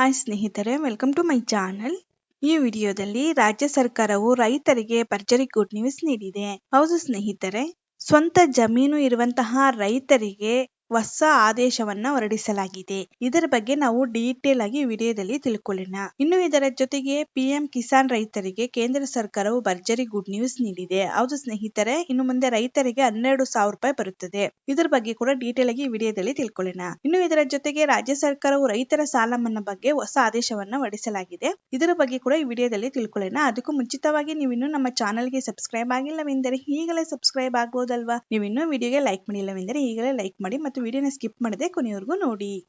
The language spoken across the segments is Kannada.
ಹಾಯ್ ಸ್ನೇಹಿತರೆ ವೆಲ್ಕಮ್ ಟು ಮೈ ಚಾನಲ್ ಈ ವಿಡಿಯೋದಲ್ಲಿ ರಾಜ್ಯ ಸರ್ಕಾರವು ರೈತರಿಗೆ ಭರ್ಜರಿ ಗುಡ್ ನ್ಯೂಸ್ ನೀಡಿದೆ. ಹೌದು ಸ್ನೇಹಿತರೆ, ಸ್ವಂತ ಜಮೀನು ಇರುವಂತಹ ರೈತರಿಗೆ ಹೊಸ ಆದೇಶವನ್ನ ಹೊರಡಿಸಲಾಗಿದೆ. ಇದರ ಬಗ್ಗೆ ನಾವು ಡೀಟೇಲ್ ಆಗಿ ವಿಡಿಯೋದಲ್ಲಿ ತಿಳ್ಕೊಳ್ಳೋಣ. ಇನ್ನು ಇದರ ಜೊತೆಗೆ ಪಿಎಂ ಕಿಸಾನ್ ರೈತರಿಗೆ ಕೇಂದ್ರ ಸರ್ಕಾರವು ಭರ್ಜರಿ ಗುಡ್ ನ್ಯೂಸ್ ನೀಡಿದೆ. ಹೌದು ಸ್ನೇಹಿತರೆ, ಇನ್ನು ಮುಂದೆ ರೈತರಿಗೆ ಹನ್ನೆರಡು ಸಾವಿರ ರೂಪಾಯಿ ಬರುತ್ತದೆ. ಇದರ ಬಗ್ಗೆ ಕೂಡ ಡೀಟೇಲ್ ಆಗಿ ವಿಡಿಯೋದಲ್ಲಿ ತಿಳ್ಕೊಳ್ಳೋಣ. ಇನ್ನು ಇದರ ಜೊತೆಗೆ ರಾಜ್ಯ ಸರ್ಕಾರವು ರೈತರ ಸಾಲ ಮನ್ನಾ ಬಗ್ಗೆ ಹೊಸ ಆದೇಶವನ್ನ ಹೊರಡಿಸಲಾಗಿದೆ. ಇದರ ಬಗ್ಗೆ ಕೂಡ ಈ ವಿಡಿಯೋದಲ್ಲಿ ತಿಳ್ಕೊಳ್ಳೋಣ. ಅದಕ್ಕೂ ಮುಂಚಿತವಾಗಿ ನೀವು ಇನ್ನು ನಮ್ಮ ಚಾನಲ್ಗೆ ಸಬ್ಸ್ಕ್ರೈಬ್ ಆಗಿಲ್ಲವೆಂದರೆ ಈಗಲೇ ಸಬ್ಸ್ಕ್ರೈಬ್ ಆಗ್ಬೋದಲ್ವಾ? ನೀವು ಇನ್ನೂ ವಿಡಿಯೋಗೆ ಲೈಕ್ ಮಾಡಿಲ್ಲವೆಂದರೆ ಈಗಲೇ ಲೈಕ್ ಮಾಡಿ ಮತ್ತು ವಿಡಿಯೋನ ಸ್ಕಿಪ್ ಮಾಡದೆ ಕೊನೆಯವರೆಗೂ ನೋಡಿ.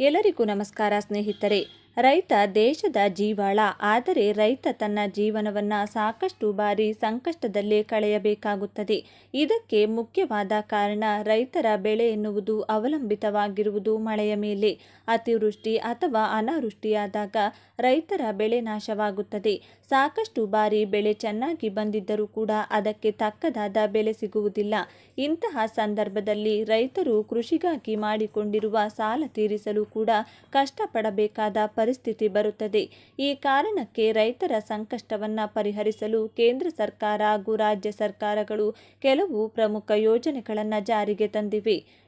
ಎಲ್ಲರಿಗೂ ನಮಸ್ಕಾರ ಸ್ನೇಹಿತರೆ. ರೈತ ದೇಶದ ಜೀವಾಳ, ಆದರೆ ರೈತ ತನ್ನ ಜೀವನವನ್ನು ಸಾಕಷ್ಟು ಬಾರಿ ಸಂಕಷ್ಟದಲ್ಲಿ ಕಳೆಯಬೇಕಾಗುತ್ತದೆ. ಇದಕ್ಕೆ ಮುಖ್ಯವಾದ ಕಾರಣ ರೈತರ ಬೆಳೆ ಎನ್ನುವುದು ಅವಲಂಬಿತವಾಗಿರುವುದು ಮಳೆಯ ಮೇಲೆ. ಅತಿವೃಷ್ಟಿ ಅಥವಾ ಅನಾವೃಷ್ಟಿಯಾದಾಗ ರೈತರ ಬೆಳೆ ನಾಶವಾಗುತ್ತದೆ. ಸಾಕಷ್ಟು ಬಾರಿ ಬೆಳೆ ಚೆನ್ನಾಗಿ ಬಂದಿದ್ದರೂ ಕೂಡ ಅದಕ್ಕೆ ತಕ್ಕದಾದ ಬೆಲೆ ಸಿಗುವುದಿಲ್ಲ. ಇಂತಹ ಸಂದರ್ಭದಲ್ಲಿ ರೈತರು ಕೃಷಿಗಾಗಿ ಮಾಡಿಕೊಂಡಿರುವ ಸಾಲ ತೀರಿಸಲು ಕೂಡ ಕಷ್ಟಪಡಬೇಕಾದ ಪರಿಸ್ಥಿತಿ ಬರುತ್ತದೆ. ಈ ಕಾರಣಕ್ಕೆ ರೈತರ ಸಂಕಷ್ಟವನ್ನು ಪರಿಹರಿಸಲು ಕೇಂದ್ರ ಸರ್ಕಾರ ಹಾಗೂ ರಾಜ್ಯ ಸರ್ಕಾರಗಳು ಕೆಲವು ಪ್ರಮುಖ ಯೋಜನೆಗಳನ್ನು ಜಾರಿಗೆ ತಂದಿವೆ.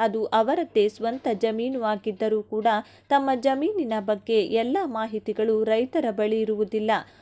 ಅದು ಅವರದ್ದೇ ಸ್ವಂತ ಜಮೀನು ಆಗಿದ್ದರೂ ಕೂಡ ತಮ್ಮ ಜಮೀನಿನ ಬಗ್ಗೆ ಎಲ್ಲ ಮಾಹಿತಿಗಳು ರೈತರ ಬಳಿ ಇರುವುದಿಲ್ಲ.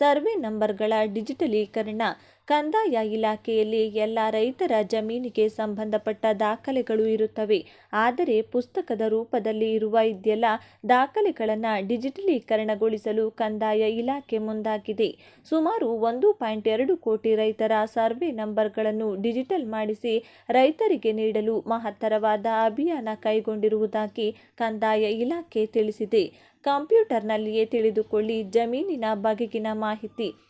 ಸರ್ವೆ ನಂಬರ್ಗಳ ಡಿಜಿಟಲೀಕರಣ ಕಂದಾಯ ಇಲಾಖೆಯಲ್ಲಿ ಎಲ್ಲ ರೈತರ ಜಮೀನಿಗೆ ಸಂಬಂಧಪಟ್ಟ ದಾಖಲೆಗಳು ಇರುತ್ತವೆ. ಆದರೆ ಪುಸ್ತಕದ ರೂಪದಲ್ಲಿ ಇರುವ ಇದೆಲ್ಲ ದಾಖಲೆಗಳನ್ನು ಡಿಜಿಟಲೀಕರಣಗೊಳಿಸಲು ಕಂದಾಯ ಇಲಾಖೆ ಮುಂದಾಗಿದೆ. ಸುಮಾರು ಒಂದು ಪಾಯಿಂಟ್ ಎರಡು ಕೋಟಿ ರೈತರ ಸರ್ವೆ ನಂಬರ್ಗಳನ್ನು ಡಿಜಿಟಲ್ ಮಾಡಿಸಿ ರೈತರಿಗೆ ನೀಡಲು ಮಹತ್ತರವಾದ ಅಭಿಯಾನ ಕೈಗೊಂಡಿರುವುದಾಗಿ ಕಂದಾಯ ಇಲಾಖೆ ತಿಳಿಸಿದೆ. ಕಂಪ್ಯೂಟರ್ನಲ್ಲಿಯೇ ತಿಳಿದುಕೊಳ್ಳಿ ಜಮೀನಿನ ಬಗೆಗಿನ ಮಾಹಿತಿ.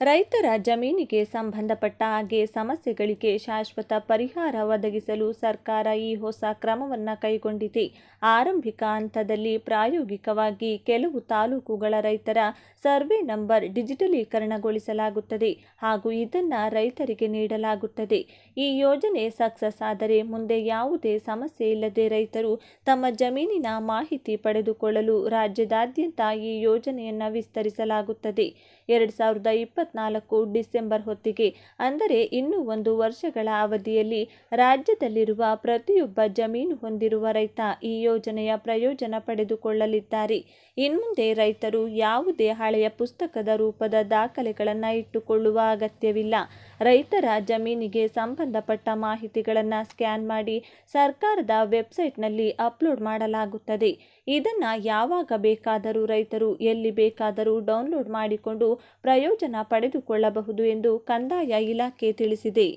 ರೈತರ ಜಮೀನಿಗೆ ಸಂಬಂಧಪಟ್ಟ ಹಾಗೆ ಸಮಸ್ಯೆಗಳಿಗೆ ಶಾಶ್ವತ ಪರಿಹಾರ ಒದಗಿಸಲು ಸರ್ಕಾರ ಈ ಹೊಸ ಕ್ರಮವನ್ನು ಕೈಗೊಂಡಿದೆ. ಆರಂಭಿಕ ಹಂತದಲ್ಲಿ ಪ್ರಾಯೋಗಿಕವಾಗಿ ಕೆಲವು ತಾಲೂಕುಗಳ ರೈತರ ಸರ್ವೆ ನಂಬರ್ ಡಿಜಿಟಲೀಕರಣಗೊಳಿಸಲಾಗುತ್ತದೆ ಹಾಗೂ ಇದನ್ನು ರೈತರಿಗೆ ನೀಡಲಾಗುತ್ತದೆ. ಈ ಯೋಜನೆ ಸಕ್ಸಸ್ ಆದರೆ ಮುಂದೆ ಯಾವುದೇ ಸಮಸ್ಯೆ ಇಲ್ಲದೆ ರೈತರು ತಮ್ಮ ಜಮೀನಿನ ಮಾಹಿತಿ ಪಡೆದುಕೊಳ್ಳಲು ರಾಜ್ಯದಾದ್ಯಂತ ಈ ಯೋಜನೆಯನ್ನು ವಿಸ್ತರಿಸಲಾಗುತ್ತದೆ. ಎರಡು ಸಾವಿರದ ಇಪ್ಪತ್ನಾಲ್ಕು ಡಿಸೆಂಬರ್ ಹೊತ್ತಿಗೆ, ಅಂದರೆ ಇನ್ನೂ ಒಂದು ವರ್ಷಗಳ ಅವಧಿಯಲ್ಲಿ ರಾಜ್ಯದಲ್ಲಿರುವ ಪ್ರತಿಯೊಬ್ಬ ಜಮೀನು ಹೊಂದಿರುವ ರೈತ ಈ ಯೋಜನೆಯ ಪ್ರಯೋಜನ ಪಡೆದುಕೊಳ್ಳಲಿದ್ದಾರೆ. ಇನ್ಮುಂದೆ ರೈತರು ಯಾವುದೇ ಹಳೆಯ ಪುಸ್ತಕದ ರೂಪದ ದಾಖಲೆಗಳನ್ನು ಇಟ್ಟುಕೊಳ್ಳುವ ಅಗತ್ಯವಿಲ್ಲ. ರೈತರ ಜಮೀನಿಗೆ ಸಂಬಂಧಪಟ್ಟ ಮಾಹಿತಿಗಳನ್ನು ಸ್ಕ್ಯಾನ್ ಮಾಡಿ ಸರ್ಕಾರದ ವೆಬ್ಸೈಟ್ನಲ್ಲಿ ಅಪ್ಲೋಡ್ ಮಾಡಲಾಗುತ್ತದೆ. ಇದನ್ನು ಯಾವಾಗ ಬೇಕಾದರೂ ರೈತರು ಎಲ್ಲಿ ಬೇಕಾದರೂ ಡೌನ್ಲೋಡ್ ಮಾಡಿಕೊಂಡು ಪ್ರಯೋಜನ ಪಡೆದುಕೊಳ್ಳಬಹುದು ಎಂದು ಕಂದಾಯ ಇಲಾಖೆ ತಿಳಿಸಿದೆ.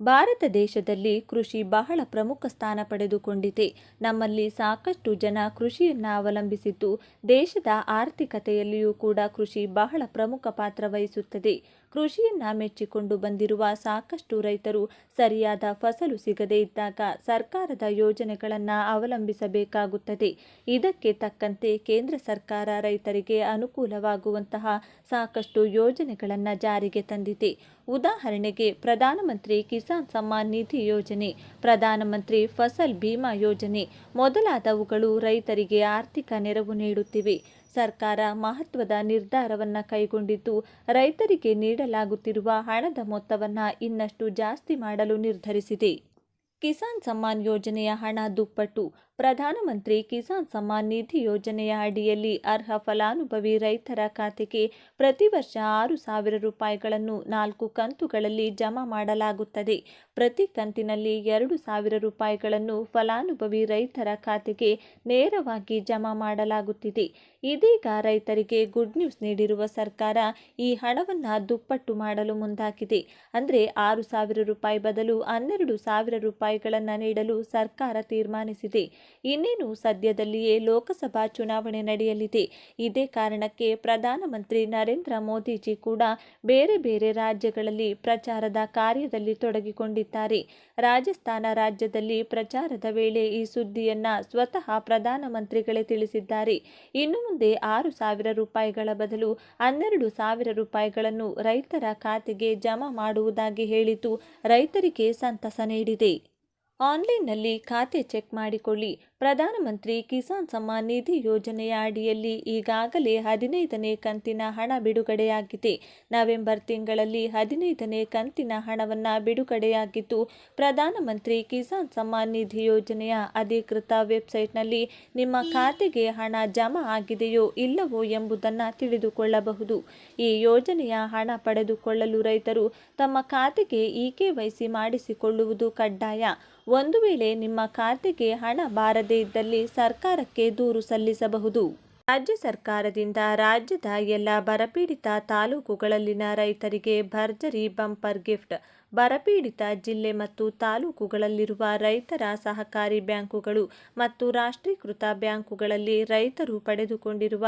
ಭಾರತ ದೇಶದಲ್ಲಿ ಕೃಷಿ ಬಹಳ ಪ್ರಮುಖ ಸ್ಥಾನ ಪಡೆದುಕೊಂಡಿದೆ. ನಮ್ಮಲ್ಲಿ ಸಾಕಷ್ಟು ಜನ ಕೃಷಿಯನ್ನು ಅವಲಂಬಿಸಿದ್ದು ದೇಶದ ಆರ್ಥಿಕತೆಯಲ್ಲಿಯೂ ಕೂಡ ಕೃಷಿ ಬಹಳ ಪ್ರಮುಖ ಪಾತ್ರ ವಹಿಸುತ್ತದೆ. ಕೃಷಿಯನ್ನ ಮೆಚ್ಚಿಕೊಂಡು ಬಂದಿರುವ ಸಾಕಷ್ಟು ರೈತರು ಸರಿಯಾದ ಫಸಲು ಸಿಗದೇ ಇದ್ದಾಗ ಸರ್ಕಾರದ ಯೋಜನೆಗಳನ್ನು ಅವಲಂಬಿಸಬೇಕಾಗುತ್ತದೆ. ಇದಕ್ಕೆ ತಕ್ಕಂತೆ ಕೇಂದ್ರ ಸರ್ಕಾರ ರೈತರಿಗೆ ಅನುಕೂಲವಾಗುವಂತಹ ಸಾಕಷ್ಟು ಯೋಜನೆಗಳನ್ನು ಜಾರಿಗೆ ತಂದಿದೆ. ಉದಾಹರಣೆಗೆ ಪ್ರಧಾನಮಂತ್ರಿ ಕಿಸಾನ್ ಸಮ್ಮಾನ್ ನಿಧಿ ಯೋಜನೆ, ಪ್ರಧಾನಮಂತ್ರಿ ಫಸಲ್ ಭೀಮಾ ಯೋಜನೆ ಮೊದಲಾದವುಗಳು ರೈತರಿಗೆ ಆರ್ಥಿಕ ನೆರವು ನೀಡುತ್ತಿವೆ. ಸರ್ಕಾರ ಮಹತ್ವದ ನಿರ್ಧಾರವನ್ನು ಕೈಗೊಂಡಿದ್ದು ರೈತರಿಗೆ ನೀಡಲಾಗುತ್ತಿರುವ ಹಣದ ಮೊತ್ತವನ್ನು ಇನ್ನಷ್ಟು ಜಾಸ್ತಿ ಮಾಡಲು ನಿರ್ಧರಿಸಿದೆ. ಕಿಸಾನ್ ಸಮ್ಮಾನ್ ಯೋಜನೆಯ ಹಣ ದುಪ್ಪಟ್ಟು ಪ್ರಧಾನಮಂತ್ರಿ ಕಿಸಾನ್ ಸಮ್ಮಾನ್ ನಿಧಿ ಯೋಜನೆಯ ಅಡಿಯಲ್ಲಿ ಅರ್ಹ ಫಲಾನುಭವಿ ರೈತರ ಖಾತೆಗೆ ಪ್ರತಿ ವರ್ಷ ಆರು ಸಾವಿರ ರೂಪಾಯಿಗಳನ್ನು ನಾಲ್ಕು ಕಂತುಗಳಲ್ಲಿ ಜಮಾ ಮಾಡಲಾಗುತ್ತದೆ. ಪ್ರತಿ ಕಂತಿನಲ್ಲಿ ಎರಡು ಸಾವಿರ ರೂಪಾಯಿಗಳನ್ನು ಫಲಾನುಭವಿ ರೈತರ ಖಾತೆಗೆ ನೇರವಾಗಿ ಜಮಾ ಮಾಡಲಾಗುತ್ತಿದೆ. ಇದೀಗ ರೈತರಿಗೆ ಗುಡ್ ನ್ಯೂಸ್ ನೀಡಿರುವ ಸರ್ಕಾರ ಈ ಹಣವನ್ನು ದುಪ್ಪಟ್ಟು ಮಾಡಲು ಮುಂದಾಗಿದೆ. ಅಂದರೆ ಆರು ಸಾವಿರ ರೂಪಾಯಿ ಬದಲು ಹನ್ನೆರಡು ಸಾವಿರ ರೂಪಾಯಿಗಳನ್ನು ನೀಡಲು ಸರ್ಕಾರ ತೀರ್ಮಾನಿಸಿದೆ. ಇನ್ನೇನು ಸದ್ಯದಲ್ಲಿಯೇ ಲೋಕಸಭಾ ಚುನಾವಣೆ ನಡೆಯಲಿದೆ. ಇದೇ ಕಾರಣಕ್ಕೆ ಪ್ರಧಾನಮಂತ್ರಿ ನರೇಂದ್ರ ಮೋದಿಜಿ ಕೂಡ ಬೇರೆ ಬೇರೆ ರಾಜ್ಯಗಳಲ್ಲಿ ಪ್ರಚಾರದ ಕಾರ್ಯದಲ್ಲಿ ತೊಡಗಿಕೊಂಡಿದ್ದಾರೆ. ರಾಜಸ್ಥಾನ ರಾಜ್ಯದಲ್ಲಿ ಪ್ರಚಾರದ ವೇಳೆ ಈ ಸುದ್ದಿಯನ್ನ ಸ್ವತಃ ಪ್ರಧಾನಮಂತ್ರಿಗಳೇ ತಿಳಿಸಿದ್ದಾರೆ. ಇನ್ನು ಮುಂದೆ ಆರು ಸಾವಿರ ರೂಪಾಯಿಗಳ ಬದಲು ಹನ್ನೆರಡು ಸಾವಿರ ರೂಪಾಯಿಗಳನ್ನು ರೈತರ ಖಾತೆಗೆ ಜಮಾ ಮಾಡುವುದಾಗಿ ಹೇಳಿದ್ದು ರೈತರಿಗೆ ಸಂತಸ ನೀಡಿದೆ. ಆನ್ಲೈನ್ನಲ್ಲಿ ಖಾತೆ ಚೆಕ್ ಮಾಡಿಕೊಳ್ಳಿ. ಪ್ರಧಾನಮಂತ್ರಿ ಕಿಸಾನ್ ಸಮ್ಮಾನ್ ನಿಧಿ ಯೋಜನೆಯ ಅಡಿಯಲ್ಲಿ ಈಗಾಗಲೇ ಹದಿನೈದನೇ ಕಂತಿನ ಹಣ ಬಿಡುಗಡೆಯಾಗಿದೆ. ನವೆಂಬರ್ ತಿಂಗಳಲ್ಲಿ ಹದಿನೈದನೇ ಕಂತಿನ ಹಣವನ್ನು ಬಿಡುಗಡೆಯಾಗಿದ್ದು, ಪ್ರಧಾನಮಂತ್ರಿ ಕಿಸಾನ್ ಸಮ್ಮಾನ್ ನಿಧಿ ಯೋಜನೆಯ ಅಧಿಕೃತ ವೆಬ್ಸೈಟ್ನಲ್ಲಿ ನಿಮ್ಮ ಖಾತೆಗೆ ಹಣ ಜಮಾ ಆಗಿದೆಯೋ ಇಲ್ಲವೋ ಎಂಬುದನ್ನು ತಿಳಿದುಕೊಳ್ಳಬಹುದು. ಈ ಯೋಜನೆಯ ಹಣ ಪಡೆದುಕೊಳ್ಳಲು ರೈತರು ತಮ್ಮ ಖಾತೆಗೆ ಇ ಕೆ ವೈಸಿ ಮಾಡಿಸಿಕೊಳ್ಳುವುದು ಕಡ್ಡಾಯ. ಒಂದು ವೇಳೆ ನಿಮ್ಮ ಖಾತೆಗೆ ಹಣ ಬಾರದೇ ಇದ್ದಲ್ಲಿ ಸರ್ಕಾರಕ್ಕೆ ದೂರು ಸಲ್ಲಿಸಬಹುದು. ರಾಜ್ಯ ಸರ್ಕಾರದಿಂದ ರಾಜ್ಯದ ಎಲ್ಲ ಬರಪೀಡಿತ ತಾಲೂಕುಗಳಲ್ಲಿನ ರೈತರಿಗೆ ಭರ್ಜರಿ ಬಂಪರ್ ಗಿಫ್ಟ್ ಬರಪೀಡಿತ ಜಿಲ್ಲೆ ಮತ್ತು ತಾಲೂಕುಗಳಲ್ಲಿರುವ ರೈತರ ಸಹಕಾರಿ ಬ್ಯಾಂಕುಗಳು ಮತ್ತು ರಾಷ್ಟ್ರೀಕೃತ ಬ್ಯಾಂಕುಗಳಲ್ಲಿ ರೈತರು ಪಡೆದುಕೊಂಡಿರುವ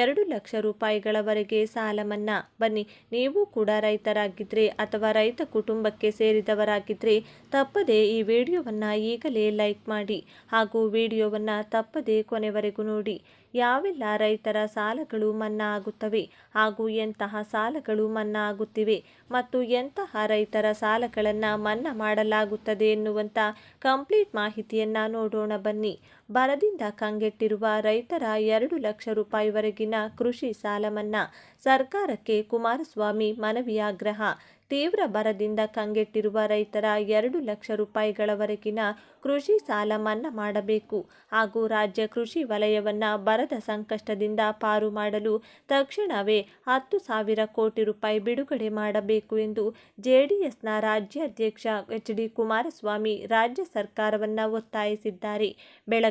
ಎರಡು ಲಕ್ಷ ರೂಪಾಯಿಗಳವರೆಗೆ ಸಾಲ ಮನ್ನಾ. ಬನ್ನಿ, ನೀವು ಕೂಡ ರೈತರಾಗಿದ್ದರೆ ಅಥವಾ ರೈತ ಕುಟುಂಬಕ್ಕೆ ಸೇರಿದವರಾಗಿದ್ದರೆ ತಪ್ಪದೆ ಈ ವಿಡಿಯೋವನ್ನು ಈಗಲೇ ಲೈಕ್ ಮಾಡಿ ಹಾಗೂ ವಿಡಿಯೋವನ್ನು ತಪ್ಪದೆ ಕೊನೆವರೆಗೂ ನೋಡಿ. ಯಾವೆಲ್ಲ ರೈತರ ಸಾಲಗಳು ಮನ್ನಾ ಆಗುತ್ತವೆ ಹಾಗೂ ಎಂತಹ ಸಾಲಗಳು ಮನ್ನಾ ಆಗುತ್ತಿವೆ ಮತ್ತು ಎಂತಹ ರೈತರ ಸಾಲಗಳನ್ನು ಮನ್ನಾ ಮಾಡಲಾಗುತ್ತದೆ ಎನ್ನುವಂಥ ಕಂಪ್ಲೀಟ್ ಮಾಹಿತಿಯನ್ನು ನೋಡೋಣ ಬನ್ನಿ. ಬರದಿಂದ ಕಂಗೆಟ್ಟಿರುವ ರೈತರ ಎರಡು ಲಕ್ಷ ರೂಪಾಯಿವರೆಗಿನ ಕೃಷಿ ಸಾಲ ಮನ್ನಾ ಸರ್ಕಾರಕ್ಕೆ ಕುಮಾರಸ್ವಾಮಿ ಮನವಿ ಆಗ್ರಹ ತೀವ್ರ ಬರದಿಂದ ಕಂಗೆಟ್ಟಿರುವ ರೈತರ ಎರಡು ಲಕ್ಷ ರೂಪಾಯಿಗಳವರೆಗಿನ ಕೃಷಿ ಸಾಲ ಮನ್ನಾ ಮಾಡಬೇಕು ಹಾಗೂ ರಾಜ್ಯ ಕೃಷಿ ವಲಯವನ್ನು ಬರದ ಸಂಕಷ್ಟದಿಂದ ಪಾರು ಮಾಡಲು ತಕ್ಷಣವೇ ಹತ್ತು ಸಾವಿರ ಕೋಟಿ ರೂಪಾಯಿ ಬಿಡುಗಡೆ ಮಾಡಬೇಕು ಎಂದು ಜೆಡಿಎಸ್ನ ರಾಜ್ಯಾಧ್ಯಕ್ಷ ಎಚ್ ಡಿ ಕುಮಾರಸ್ವಾಮಿ ರಾಜ್ಯ ಸರ್ಕಾರವನ್ನು ಒತ್ತಾಯಿಸಿದ್ದಾರೆ.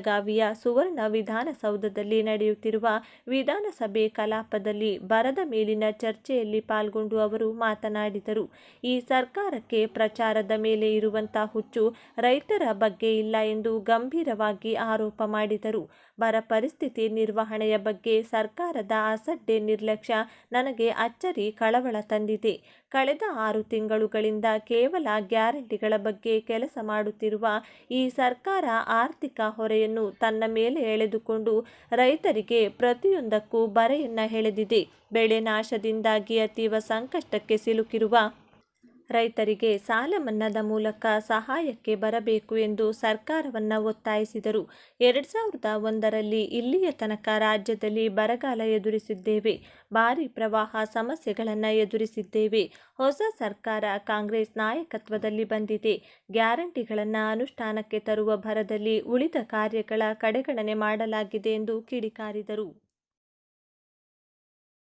ಬೆಳಗಾವಿಯ ಸುವರ್ಣ ವಿಧಾನಸೌಧದಲ್ಲಿ ನಡೆಯುತ್ತಿರುವ ವಿಧಾನಸಭೆ ಕಲಾಪದಲ್ಲಿ ಬರದ ಮೇಲಿನ ಚರ್ಚೆಯಲ್ಲಿ ಪಾಲ್ಗೊಂಡು ಅವರು ಮಾತನಾಡಿದರು. ಈ ಸರ್ಕಾರಕ್ಕೆ ಪ್ರಚಾರದ ಮೇಲೆ ಇರುವಂತಹ ಹುಚ್ಚು ರೈತರ ಬಗ್ಗೆ ಇಲ್ಲ ಎಂದು ಗಂಭೀರವಾಗಿ ಆರೋಪ ಮಾಡಿದರು. ಬರ ಪರಿಸ್ಥಿತಿ ನಿರ್ವಹಣೆಯ ಬಗ್ಗೆ ಸರ್ಕಾರದ ಅಸಡ್ಡೆ ನಿರ್ಲಕ್ಷ್ಯ ನನಗೆ ಅಚ್ಚರಿ ಕಳವಳ ತಂದಿದೆ. ಕಳೆದ ಆರು ತಿಂಗಳುಗಳಿಂದ ಕೇವಲ ಗ್ಯಾರಂಟಿಗಳ ಬಗ್ಗೆ ಕೆಲಸ ಮಾಡುತ್ತಿರುವ ಈ ಸರ್ಕಾರ ಆರ್ಥಿಕ ಹೊರೆಯನ್ನು ತನ್ನ ಮೇಲೆ ಎಳೆದುಕೊಂಡು ರೈತರಿಗೆ ಪ್ರತಿಯೊಂದಕ್ಕೂ ಬರೆಯನ್ನ ಎಳೆದಿದೆ. ಬೆಳೆ ನಾಶದಿಂದಾಗಿ ಅತೀವ ಸಂಕಷ್ಟಕ್ಕೆ ಸಿಲುಕಿರುವ ರೈತರಿಗೆ ಸಾಲ ಮನ್ನಾದ ಮೂಲಕ ಸಹಾಯಕ್ಕೆ ಬರಬೇಕು ಎಂದು ಸರ್ಕಾರವನ್ನು ಒತ್ತಾಯಿಸಿದರು. ಎರಡು ಸಾವಿರದ ಒಂದರಲ್ಲಿ ಇಲ್ಲಿಯ ತನಕ ರಾಜ್ಯದಲ್ಲಿ ಬರಗಾಲ ಎದುರಿಸಿದ್ದೇವೆ. ಭಾರಿ ಪ್ರವಾಹ ಸಮಸ್ಯೆಗಳನ್ನು ಎದುರಿಸಿದ್ದೇವೆ. ಹೊಸ ಸರ್ಕಾರ ಕಾಂಗ್ರೆಸ್ ನಾಯಕತ್ವದಲ್ಲಿ ಬಂದಿದೆ. ಗ್ಯಾರಂಟಿಗಳನ್ನು ಅನುಷ್ಠಾನಕ್ಕೆ ತರುವ ಭರದಲ್ಲಿ ಉಳಿದ ಕಾರ್ಯಗಳ ಕಡೆಗಣನೆ ಮಾಡಲಾಗಿದೆ ಎಂದು ಕಿಡಿಕಾರಿದರು.